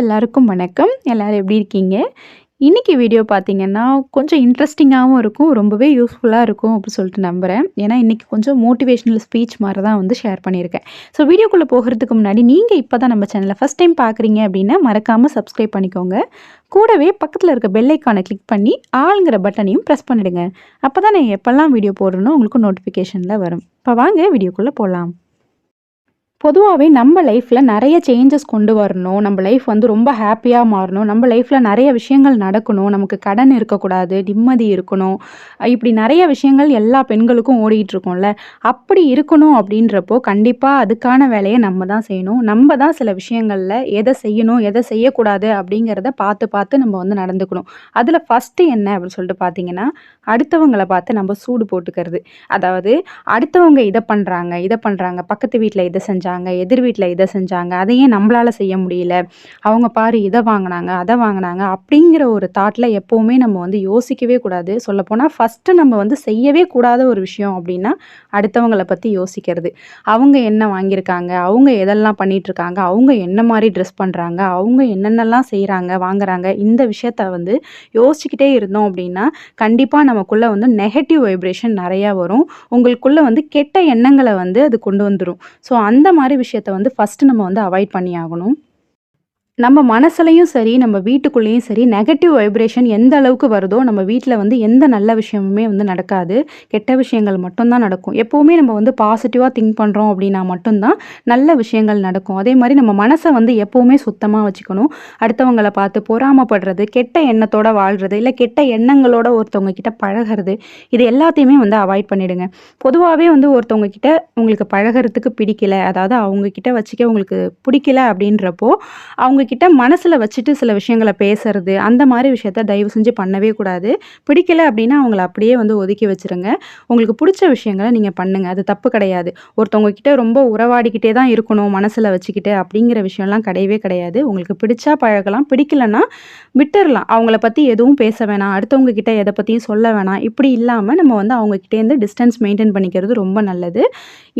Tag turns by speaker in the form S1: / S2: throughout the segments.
S1: எல்லாருக்கும் வணக்கம். எல்லோரும் எப்படி இருக்கீங்க? இன்றைக்கி வீடியோ பார்த்தீங்கன்னா கொஞ்சம் இன்ட்ரெஸ்டிங்காகவும் இருக்கும் ரொம்பவே யூஸ்ஃபுல்லாக இருக்கும் அப்படின்னு சொல்லிட்டு நம்புகிறேன் ஏன்னா இன்றைக்கி கொஞ்சம் மோட்டிவேஷனல் ஸ்பீச் மாதிரி தான் வந்து ஷேர் பண்ணியிருக்கேன். ஸோ வீடியோக்குள்ளே போகிறதுக்கு முன்னாடி நீங்கள் இப்போ தான் நம்ம சேனலை ஃபஸ்ட் டைம் பார்க்குறீங்க அப்படின்னா மறக்காமல் சப்ஸ்கிரைப் பண்ணிக்கோங்க. கூடவே பக்கத்தில் இருக்க பெல்லைக்கானை கிளிக் பண்ணி ஆளுங்கிற பட்டனையும் ப்ரெஸ் பண்ணிவிடுங்க அப்போ தான் நான் எப்போல்லாம் வீடியோ போடுறேனோ உங்களுக்கு நோட்டிஃபிகேஷனில் வரும். இப்போ வாங்க வீடியோக்குள்ளே போகலாம் பொதுவாகவே நம்ம லைஃப்பில் நிறைய சேஞ்சஸ் கொண்டு வரணும். நம்ம லைஃப் வந்து ரொம்ப ஹாப்பியாக மாறணும். நம்ம லைஃப்பில் நிறைய விஷயங்கள் நடக்கணும். நமக்கு கடன் இருக்கக்கூடாது நிம்மதி இருக்கணும். இப்படி நிறைய விஷயங்கள் எல்லா பெண்களுக்கும் ஓடிட்டுருக்கோம்ல அப்படி இருக்கணும் அப்படின்றப்போ கண்டிப்பாக அதுக்கான வேலையை நம்ம தான் செய்யணும். நம்ம தான் சில விஷயங்களில் எதை செய்யணும் எதை செய்யக்கூடாது அப்படிங்கிறத பார்த்து பார்த்து நம்ம வந்து நடந்துக்கணும். அதில் ஃபஸ்ட்டு என்ன அப்படின்னு சொல்லிட்டு பார்த்தீங்கன்னா அடுத்தவங்களை பார்த்து நம்ம சூடு போட்டுக்கிறது. அதாவது அடுத்தவங்க இதை பண்ணுறாங்க இதை பண்ணுறாங்க பக்கத்து வீட்டில் இதை செஞ்சாங்க செஞ்சாங்க எதிர் வீட்டில் இதை செஞ்சாங்க அதையே நம்மளால் செய்ய முடியல. அவங்க பாரு இதை வாங்கினாங்க அதை வாங்கினாங்க அப்படிங்கிற ஒரு தாட்டில் எப்போவுமே நம்ம வந்து யோசிக்கவே கூடாது. சொல்லப்போனால் ஃபஸ்ட்டு நம்ம வந்து செய்யவே கூடாத ஒரு விஷயம் அப்படின்னா அடுத்தவங்களை பற்றி யோசிக்கிறது. அவங்க என்ன வாங்கியிருக்காங்க அவங்க எதெல்லாம் பண்ணிகிட்ருக்காங்க அவங்க என்ன மாதிரி ட்ரெஸ் பண்ணுறாங்க அவங்க என்னென்னலாம் செய்கிறாங்க வாங்குறாங்க இந்த விஷயத்த வந்து யோசிச்சுக்கிட்டே இருந்தோம் அப்படின்னா கண்டிப்பாக நமக்குள்ளே வந்து நெகட்டிவ் வைப்ரேஷன் நிறையா வரும். உங்களுக்குள்ளே வந்து கெட்ட எண்ணங்களை வந்து அது கொண்டு வந்துடும் ஸோ அந்த மாதிரி விஷயத்த வந்து ஃபஸ்ட்டு நம்ம வந்து அவாய்ட் பண்ணி ஆகணும் நம்ம மனசுலையும் சரி நம்ம வீட்டுக்குள்ளேயும் சரி நெகட்டிவ் வைப்ரேஷன் எந்த அளவுக்கு வருதோ நம்ம வீட்டில் வந்து எந்த நல்ல விஷயமுமே வந்து நடக்காது. கெட்ட விஷயங்கள் மட்டும்தான் நடக்கும். எப்போவுமே நம்ம வந்து பாசிட்டிவாக திங்க் பண்ணுறோம் அப்படின்னா மட்டும்தான் நல்ல விஷயங்கள் நடக்கும். அதே மாதிரி நம்ம மனசை வந்து எப்போவுமே சுத்தமாக வச்சுக்கணும். அடுத்தவங்களை பார்த்து பொறாமப்படுறது கெட்ட எண்ணத்தோடு வாழ்கிறது இல்லை கெட்ட எண்ணங்களோட ஒருத்தவங்க கிட்ட பழகிறது இது எல்லாத்தையுமே வந்து அவாய்ட் பண்ணிடுங்க. பொதுவாகவே வந்து ஒருத்தவங்க கிட்ட உங்களுக்கு பழகிறதுக்கு பிடிக்கல அதாவது அவங்க கிட்ட வச்சுக்க உங்களுக்கு பிடிக்கல அப்படின்றப்போ அவங்க கிட்ட மனசில் வச்சுட்டு சில விஷயங்களை பேசுறது அந்த மாதிரி விஷயத்த தயவு செஞ்சு பண்ணவே கூடாது. பிடிக்கல அப்படின்னா அவங்கள அப்படியே வந்து ஒதுக்கி வச்சுருங்க. உங்களுக்கு பிடிச்ச விஷயங்களை நீங்கள் பண்ணுங்கள் அது தப்பு கிடையாது. ஒருத்தவங்க கிட்ட ரொம்ப உறவாடிக்கிட்டே தான் இருக்கணும் மனசில் வச்சுக்கிட்டு அப்படிங்கிற விஷயம்லாம் கிடையவே கிடையாது. உங்களுக்கு பிடிச்சா பழகலாம் பிடிக்கலன்னா விட்டுறலாம். அவங்கள பற்றி எதுவும் பேச வேணாம். அடுத்தவங்க கிட்ட எதை பற்றியும் சொல்ல வேணாம். இப்படி இல்லாமல் நம்ம வந்து அவங்கக்கிட்டேருந்து டிஸ்டன்ஸ் மெயின்டைன் பண்ணிக்கிறது ரொம்ப நல்லது.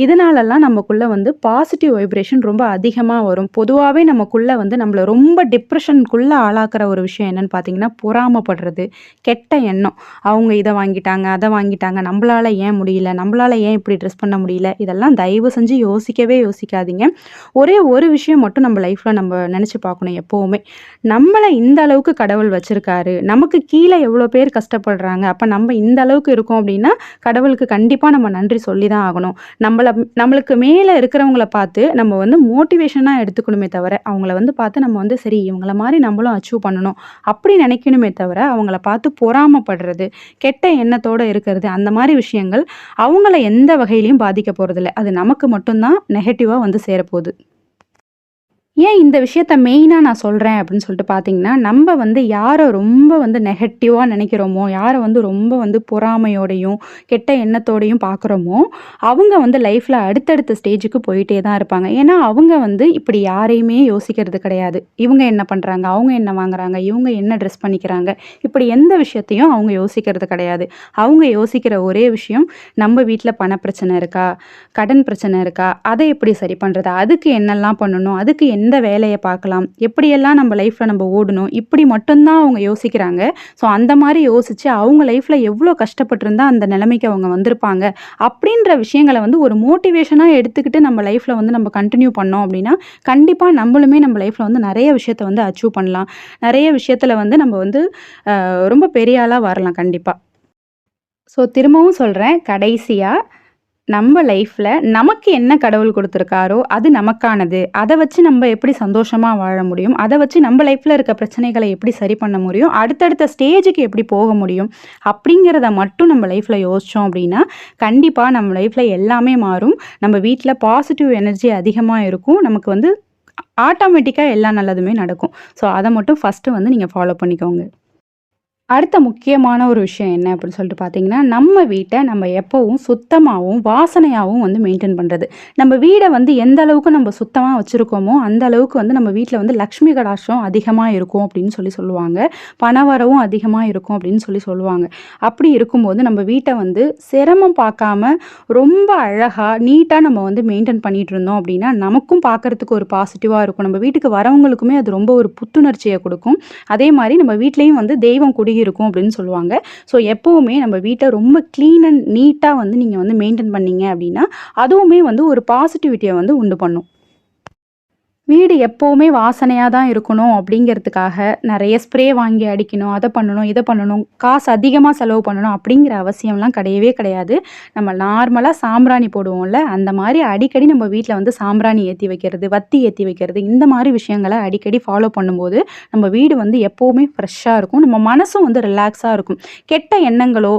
S1: இதனாலலாம் நமக்குள்ளே வந்து பாசிட்டிவ் வைப்ரேஷன் ரொம்ப அதிகமாக வரும். பொதுவாகவே நமக்குள்ளே வந்து நம்மளை ரொம்ப டிப்ரெஷனுக்குள்ளே ஆளாக்குற ஒரு விஷயம் என்னென்னு பார்த்தீங்கன்னா பொறாமப்படுறது கெட்ட எண்ணம். அவங்க இதை வாங்கிட்டாங்க அதை வாங்கிட்டாங்க நம்மளால் ஏன் முடியல நம்மளால் ஏன் இப்படி ட்ரெஸ் பண்ண முடியல? இதெல்லாம் தயவு செஞ்சு யோசிக்கவே யோசிக்காதீங்க. ஒரே ஒரு விஷயம் மட்டும் நம்ம லைஃப்பில் நம்ம நினச்சி பார்க்கணும் எப்போவுமே. நம்மளை இந்த அளவுக்கு கடவுள் வச்சுருக்காரு. நமக்கு கீழே எவ்வளோ பேர் கஷ்டப்படுறாங்க. அப்போ நம்ம இந்த அளவுக்கு இருக்கோம் அப்படின்னா கடவுளுக்கு கண்டிப்பாக நம்ம நன்றி சொல்லி தான் ஆகணும். நம்மளை நம்மளுக்கு மேலே இருக்கிறவங்கள பார்த்து நம்ம வந்து மோட்டிவேஷனாக எடுத்துக்கணுமே தவிர அவங்கள வந்து பார்த்து நம்ம வந்து சரி இவங்கள மாதிரி நம்மளும் அச்சீவ் பண்ணணும் அப்படி நினைக்கணுமே தவிர அவங்கள பார்த்து பொறாமப்படுறது கெட்ட எண்ணத்தோடு இருக்கிறது அந்த மாதிரி விஷயங்கள் அவங்கள எந்த வகையிலையும் பாதிக்க போகிறதில்ல அது நமக்கு மட்டும்தான் நெகட்டிவாக வந்து சேரப்போகுது. ஏன் இந்த விஷயத்த மெயினாக நான் சொல்கிறேன் அப்படின்னு சொல்லிட்டு பார்த்தீங்கன்னா நம்ம வந்து யாரை ரொம்ப வந்து நெகட்டிவாக நினைக்கிறோமோ யாரை வந்து ரொம்ப வந்து பொறாமையோடையும் கெட்ட எண்ணத்தோடையும் பார்க்குறோமோ அவங்க வந்து லைஃப்பில் அடுத்தடுத்த ஸ்டேஜுக்கு போயிட்டே தான் இருப்பாங்க. ஏன்னா அவங்க வந்து இப்படி யாரையுமே யோசிக்கிறது கிடையாது. இவங்க என்ன பண்ணுறாங்க அவங்க என்ன வாங்குறாங்க? இவங்க என்ன ட்ரெஸ் பண்ணிக்கிறாங்க? இப்படி எந்த விஷயத்தையும் அவங்க யோசிக்கிறது கிடையாது. அவங்க யோசிக்கிற ஒரே விஷயம் நம்ம வீட்டில் பண பிரச்சனை இருக்கா? கடன் பிரச்சனை இருக்கா? அதை எப்படி சரி பண்ணுறது அதுக்கு என்னெல்லாம் பண்ணணும்? அதுக்கு என்ன எந்த வேலையை பார்க்கலாம்? எப்படியெல்லாம் நம்ம லைஃப்பில் நம்ம ஓடணும்? இப்படி மட்டும்தான் அவங்க யோசிக்கிறாங்க. ஸோ அந்த மாதிரி யோசித்து அவங்க லைஃப்பில் எவ்வளோ கஷ்டப்பட்டிருந்தா அந்த நிலைமைக்கு அவங்க வந்திருப்பாங்க? அப்படின்ற விஷயங்களை வந்து ஒரு மோட்டிவேஷனாக எடுத்துக்கிட்டு நம்ம லைஃப்பில் வந்து நம்ம கண்டினியூ பண்ணோம் அப்படின்னா கண்டிப்பாக நம்மளுமே நம்ம லைஃப்பில் வந்து நிறைய விஷயத்தை வந்து அச்சீவ் பண்ணலாம். நிறைய விஷயத்தில் வந்து நம்ம வந்து ரொம்ப பெரிய ஆளாக வரலாம் கண்டிப்பாக ஸோ திரும்பவும் சொல்கிறேன் கடைசியாக நம்ம லைஃப்பில் நமக்கு என்ன கடவுள் கொடுத்துருக்காரோ அது நமக்கானது. அதை வச்சு நம்ம எப்படி சந்தோஷமாக வாழ முடியும்? அதை வச்சு நம்ம லைஃப்பில் இருக்க பிரச்சனைகளை எப்படி சரி பண்ண முடியும்? அடுத்தடுத்த ஸ்டேஜுக்கு எப்படி போக முடியும்? அப்படிங்கிறத மட்டும் நம்ம லைஃப்பில் யோசித்தோம் அப்படின்னா கண்டிப்பாக நம்ம லைஃப்பில் எல்லாமே மாறும். நம்ம வீட்டில் பாசிட்டிவ் எனர்ஜி அதிகமாக இருக்கும். நமக்கு வந்து ஆட்டோமேட்டிக்காக எல்லா நல்லதுமே நடக்கும். ஸோ அதை மட்டும் ஃபஸ்ட்டு வந்து நீங்கள் ஃபாலோ பண்ணிக்கோங்க. அடுத்த முக்கியமான ஒரு விஷயம் என்ன அப்படின்னு சொல்லிட்டு பார்த்தீங்கன்னா நம்ம வீட்டை நம்ம எப்போவும் சுத்தமாகவும் வாசனையாகவும் வந்து மெயின்டைன் பண்ணுறது நம்ம வீடை வந்து எந்த அளவுக்கு நம்ம சுத்தமாக வச்சுருக்கோமோ அந்த அளவுக்கு வந்து நம்ம வீட்டில் வந்து லக்ஷ்மி கடாட்சம் அதிகமாக இருக்கும் அப்படின்னு சொல்லி சொல்லுவாங்க. பணவரவும் அதிகமாக இருக்கும் அப்படின்னு சொல்லி சொல்லுவாங்க. அப்படி இருக்கும்போது நம்ம வீட்டை வந்து சிரமம் பார்க்காம ரொம்ப அழகாக நீட்டாக நம்ம வந்து மெயின்டைன் பண்ணிகிட்டு இருந்தோம் அப்படின்னா நமக்கும் பார்க்குறதுக்கு ஒரு பாசிட்டிவாக இருக்கும். நம்ம வீட்டுக்கு வரவங்களுக்குமே அது ரொம்ப ஒரு புத்துணர்ச்சியை கொடுக்கும். அதே மாதிரி நம்ம வீட்லேயும் வந்து தெய்வம் குடி இருக்கும் அப்படின்னு சொல்லுவாங்க. ஸோ எப்போவுமே நம்ம வீட்டை ரொம்ப க்ளீன் அண்ட் நீட்டாக வந்து நீங்கள் வந்து மெயின்டைன் பண்ணீங்க அப்படின்னா அதுவுமே வந்து ஒரு பாசிட்டிவிட்டியை வந்து உண்டு பண்ணும். வீடு எப்போவுமே வாசனையாக தான் இருக்கணும் அப்படிங்கிறதுக்காக நிறைய ஸ்ப்ரே வாங்கி அடிக்கணும் அதை பண்ணணும் இதை பண்ணணும் காசு அதிகமாக செலவு பண்ணணும் அப்படிங்கிற அவசியம்லாம் கிடையவே கிடையாது. நம்ம நார்மலாக சாம்பிராணி போடுவோம்ல அந்த மாதிரி அடிக்கடி நம்ம வீட்டில் வந்து சாம்பிராணி ஏற்றி வைக்கிறது வத்தி ஏற்றி வைக்கிறது இந்த மாதிரி விஷயங்களை அடிக்கடி ஃபாலோ பண்ணும்போது நம்ம வீடு வந்து எப்போவுமே ஃப்ரெஷ்ஷாக இருக்கும். நம்ம மனசும் வந்து ரிலாக்ஸாக இருக்கும். கெட்ட எண்ணங்களோ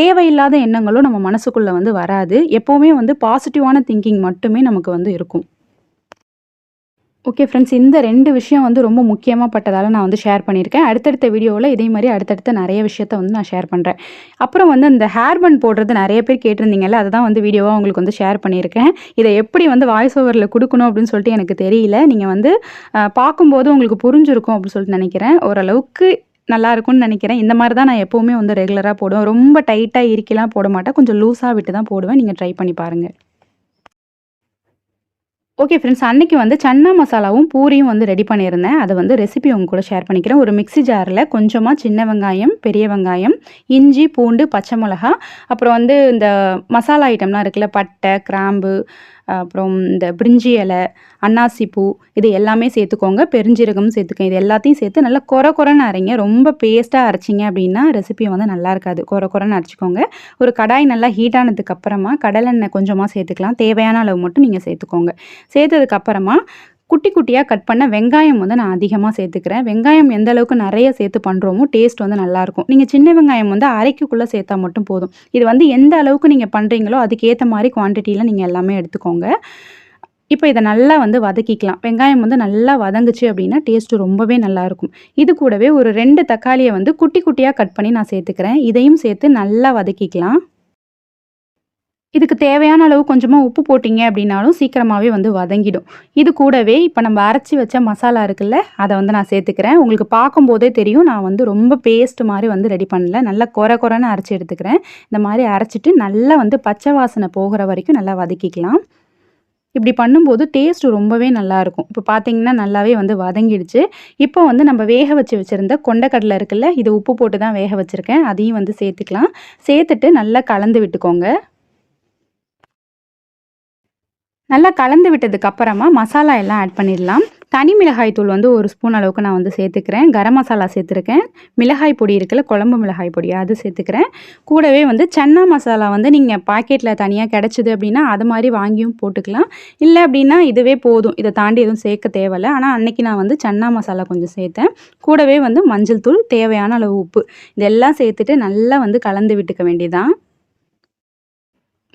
S1: தேவையில்லாத எண்ணங்களோ நம்ம மனசுக்குள்ளே வந்து வராது. எப்போவுமே வந்து பாசிட்டிவான திங்கிங் மட்டுமே நமக்கு வந்து இருக்கும். ஓகே ஃப்ரெண்ட்ஸ் இந்த ரெண்டு விஷயம் வந்து ரொம்ப முக்கியமாக பட்டதால் நான் வந்து ஷேர் பண்ணியிருக்கேன். அடுத்தடுத்த வீடியோவில் இதே மாதிரி அடுத்தடுத்த நிறைய விஷயத்த வந்து நான் ஷேர் பண்ணுறேன் அப்புறம் வந்து இந்த ஹேர் பண்ட் போடுறது நிறைய பேர் கேட்டிருந்தீங்கல்ல அதை தான் வந்து வீடியோவாக உங்களுக்கு வந்து ஷேர் பண்ணியிருக்கேன். இதை எப்படி வந்து வாய்ஸ் ஓவரில் கொடுக்கணும் அப்படின்னு சொல்லிட்டு எனக்கு தெரியல. நீங்கள் வந்து பார்க்கும்போது உங்களுக்கு புரிஞ்சிருக்கும் அப்படின்னு சொல்லிட்டு நினைக்கிறேன். ஓரளவுக்கு நல்லா இருக்கும்னு நினைக்கிறேன். இந்த மாதிரி தான் நான் எப்போவுமே வந்து ரெகுலராக போடுவேன். ரொம்ப டைட்டாக இறுக்கிலாம் போட மாட்டேன். கொஞ்சம் லூஸாக விட்டு தான் போடுவேன். நீங்கள் ட்ரை பண்ணி பாருங்கள் ஓகே ஃப்ரெண்ட்ஸ் அன்றைக்கி வந்து சன்னா மசாலாவும் பூரியும் வந்து ரெடி பண்ணியிருந்தேன். அதை வந்து ரெசிபி உங்க கூட ஷேர் பண்ணிக்கிறேன். ஒரு மிக்சி ஜாரில் கொஞ்சமாக சின்ன வெங்காயம் பெரிய வெங்காயம் இஞ்சி பூண்டு பச்சை மிளகா அப்புறம் வந்து இந்த மசாலா ஐட்டம்லாம் இருக்குல்ல பட்டை கிராம்பு அப்புறம் இந்த பிரிஞ்சி இலை அன்னாசி பூ இது எல்லாமே சேர்த்துக்கோங்க. பெருஞ்சீரகம் சேர்த்துக்கோங்க. இது எல்லாத்தையும் சேர்த்து நல்லா குறை குறைன்னு அரைங்க. ரொம்ப பேஸ்ட்டாக அரைச்சிங்க அப்படின்னா ரெசிபி வந்து நல்லா இருக்காது. குறை குறைன்னு அரைச்சிக்கோங்க. ஒரு கடாய் நல்லா ஹீட் ஆனதுக்கு அப்புறமா கடலெண்ணெய் கொஞ்சமாக சேர்த்துக்கலாம். தேவையான அளவு மட்டும் நீங்கள் சேர்த்துக்கோங்க. சேர்த்ததுக்கப்புறமா குட்டி குட்டியாக கட் பண்ண வெங்காயம் வந்து நான் அதிகமாக சேர்த்துக்கிறேன். வெங்காயம் எந்த அளவுக்கு நிறைய சேர்த்து பண்ணுறோமோ டேஸ்ட் வந்து நல்லாயிருக்கும் நீங்கள் சின்ன வெங்காயம் வந்து அரைக்குள்ளே சேர்த்தா மட்டும் போதும். இது வந்து எந்த அளவுக்கு நீங்கள் பண்ணுறீங்களோ அதுக்கேற்ற மாதிரி குவான்டிட்டியில் நீங்கள் எல்லாமே எடுத்துக்கோங்க. இப்போ இதை நல்லா வந்து வதக்கிக்கலாம். வெங்காயம் வந்து நல்லா வதங்குச்சு அப்படின்னா டேஸ்ட்டு ரொம்பவே நல்லாயிருக்கும் இது கூடவே ஒரு ரெண்டு தக்காளியை வந்து குட்டி குட்டியாக கட் பண்ணி நான் சேர்த்துக்கிறேன். இதையும் சேர்த்து நல்லா வதக்கிக்கலாம். இதுக்கு தேவையான அளவு கொஞ்சமாக உப்பு போட்டிங்க அப்படின்னாலும் சீக்கிரமாகவே வந்து வதங்கிடும். இது கூடவே இப்போ நம்ம அரைச்சி வச்ச மசாலா இருக்குல்ல அதை வந்து நான் சேர்த்துக்கிறேன். உங்களுக்கு பார்க்கும்போதே தெரியும் நான் வந்து ரொம்ப பேஸ்ட் மாதிரி வந்து ரெடி பண்ணல. நல்லா குறை குறைன்னு அரைச்சி எடுத்துக்கிறேன். இந்த மாதிரி அரைச்சிட்டு நல்லா வந்து பச்சை வாசனை போகிற வரைக்கும் நல்லா வதக்கிக்கலாம். இப்படி பண்ணும்போது டேஸ்ட் ரொம்பவே நல்லாயிருக்கும் இப்போ பார்த்தீங்கன்னா நல்லாவே வந்து வதங்கிடுச்சு. இப்போ வந்து நம்ம வேக வச்சு வச்சுருந்த கொண்டக்கடலை இருக்குல்ல இது உப்பு போட்டு தான் வேக வச்சுருக்கேன். அதையும் வந்து சேர்த்துக்கலாம். சேர்த்துட்டு நல்லா கலந்து விட்டுக்கோங்க. நல்லா கலந்து விட்டதுக்கு அப்புறமா மசாலா எல்லாம் ஆட் பண்ணிடலாம். தனி மிளகாய் தூள் வந்து ஒரு ஸ்பூன் அளவுக்கு நான் வந்து சேர்த்துக்கிறேன். கரம் மசாலா சேர்த்துருக்கேன். மிளகாய் பொடி இருக்குல்ல குழம்பு மிளகாய் பொடி அது சேர்த்துக்கிறேன். கூடவே வந்து சன்னா மசாலா வந்து நீங்கள் பாக்கெட்டில் தனியாக கிடச்சிது அப்படின்னா அது மாதிரி வாங்கியும் போட்டுக்கலாம். இல்லை அப்படின்னா இதுவே போதும். இதை தாண்டி எதுவும் சேர்க்க தேவையில்லை. ஆனால் அன்றைக்கி நான் வந்து சன்னா மசாலா கொஞ்சம் சேர்த்தேன். கூடவே வந்து மஞ்சள் தூள் தேவையான அளவு உப்பு. இதெல்லாம் சேர்த்துட்டு நல்லா வந்து கலந்து விட்டுக்க வேண்டியதான்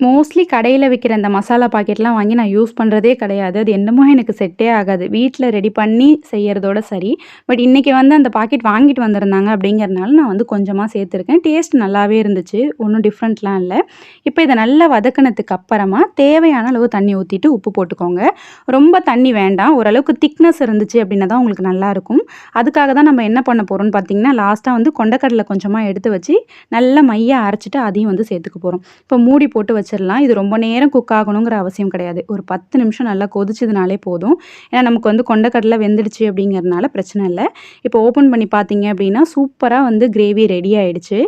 S1: மோஸ்ட்லி கடையில் விற்கிற அந்த மசாலா பாக்கெட்லாம் வாங்கி நான் யூஸ் பண்ணுறதே கிடையாது. அது என்னமோ எனக்கு செட்டே ஆகாது. வீட்டில் ரெடி பண்ணி செய்கிறதோட சரி. பட் இன்றைக்கி வந்து அந்த பாக்கெட் வாங்கிட்டு வந்திருந்தாங்க அப்படிங்கிறனால நான் வந்து கொஞ்சமாக சேர்த்துருக்கேன். டேஸ்ட் நல்லாவே இருந்துச்சு. ஒன்றும் டிஃப்ரெண்ட்லாம் இல்லை. இப்போ இதை நல்லா வதக்கினதுக்கு அப்புறமா தேவையான அளவு தண்ணி ஊற்றிட்டு உப்பு போட்டுக்கோங்க. ரொம்ப தண்ணி வேண்டாம். ஓரளவுக்கு திக்னஸ் இருந்துச்சு அப்படின்னா தான் உங்களுக்கு நல்லாயிருக்கும் அதுக்காக தான் நம்ம என்ன பண்ண போகிறோம்னு பார்த்தீங்கன்னா லாஸ்ட்டாக வந்து கொண்டக்கடலை கொஞ்சமாக எடுத்து வச்சு நல்லா மையாக அரைச்சிட்டு அதையும் வந்து சேர்த்துக்க போகிறோம் இப்போ மூடி போட்டு வச்சிடலாம். இது ரொம்ப நேரம் குக் ஆகணுங்கிற அவசியம் கிடையாது. ஒரு பத்து நிமிஷம் நல்லா கொதிச்சதுனாலே போதும். ஏன்னா நமக்கு வந்து கொண்டக்கடலை வெந்துடுச்சு அப்படிங்கிறதுனால பிரச்சனை இல்லை. இப்போ ஓப்பன் பண்ணி பார்த்தீங்க அப்படின்னா சூப்பராக வந்து கிரேவி ரெடி ஆயிடுச்சு.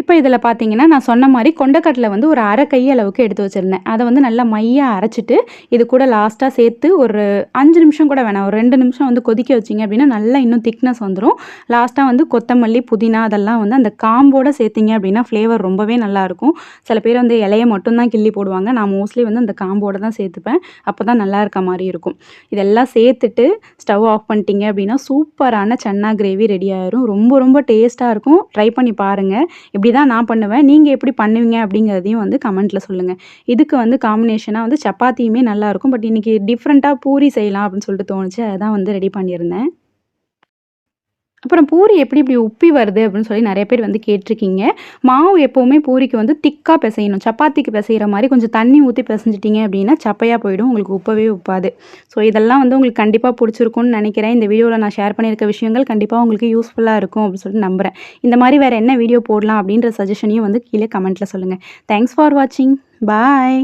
S1: இப்போ இதில் பார்த்தீங்கன்னா நான் சொன்ன மாதிரி கொண்டக்கடலை வந்து ஒரு அரை கை அளவுக்கு எடுத்து வச்சுருந்தேன். அதை வந்து நல்லா மையாக அரைச்சிட்டு இது கூட லாஸ்ட்டாக சேர்த்து ஒரு அஞ்சு நிமிஷம் கூட வேணாம். ஒரு ரெண்டு நிமிஷம் வந்து கொதிக்க வச்சிங்க அப்படின்னா நல்லா இன்னும் திக்னஸ் வந்துடும் லாஸ்ட்டாக வந்து கொத்தமல்லி புதினா அதெல்லாம் வந்து அந்த காம்போடு சேர்த்திங்க அப்படின்னா ஃப்ளேவர் ரொம்பவே நல்லாயிருக்கும் சில பேர் வந்து இலையை மட்டும்தான் கிள்ளி போடுவாங்க. நான் மோஸ்ட்லி வந்து அந்த காம்போடு தான் சேர்த்துப்பேன். அப்போ தான் நல்லா இருக்க மாதிரி இருக்கும். இதெல்லாம் சேர்த்துட்டு ஸ்டவ் ஆஃப் பண்ணிட்டீங்க அப்படின்னா சூப்பரான சன்னா கிரேவி ரெடி ஆயிரும். ரொம்ப ரொம்ப டேஸ்ட்டாக இருக்கும். ட்ரை பண்ணி பாருங்கள் இப்படி தான் நான் பண்ணுவேன். நீங்கள் எப்படி பண்ணுவீங்க அப்படிங்கிறதையும் வந்து கமெண்ட்டில் சொல்லுங்கள் இதுக்கு வந்து காம்பினேஷனாக வந்து சப்பாத்தியுமே நல்லாயிருக்கும் பட் இன்றைக்கி டிஃப்ரெண்ட்டாக பூரி செய்யலாம் அப்படின்னு சொல்லிட்டு தோணுச்சு. அதான் வந்து ரெடி பண்ணியிருந்தேன். அப்புறம் பூரி எப்படி இப்படி உப்பி வருது அப்படின்னு சொல்லி நிறைய பேர் வந்து கேட்டிருக்கீங்க. மாவு எப்போவுமே பூரிக்கு வந்து திக்காக பிசையணும். சப்பாத்திக்கு பிசைகிற மாதிரி கொஞ்சம் தண்ணி ஊற்றி பிசைஞ்சிட்டிங்க அப்படின்னா சப்பையாக போயிடும். உங்களுக்கு உப்பவே உப்பாது. ஸோ இதெல்லாம் வந்து உங்களுக்கு கண்டிப்பாக பிடிச்சிருக்கும்னு நினைக்கிறேன். இந்த வீடியோவில் நான் ஷேர் பண்ணியிருக்க விஷயங்கள் கண்டிப்பாக உங்களுக்கு யூஸ்ஃபுல்லாக இருக்கும் அப்படின்னு சொல்லிட்டு நம்புகிறேன் இந்த மாதிரி வேறு என்ன வீடியோ போடலாம் அப்படின்ற சஜஷனையும் வந்து கீழே கமெண்ட்டில் சொல்லுங்கள் தேங்க்ஸ் ஃபார் வாட்சிங் பாய்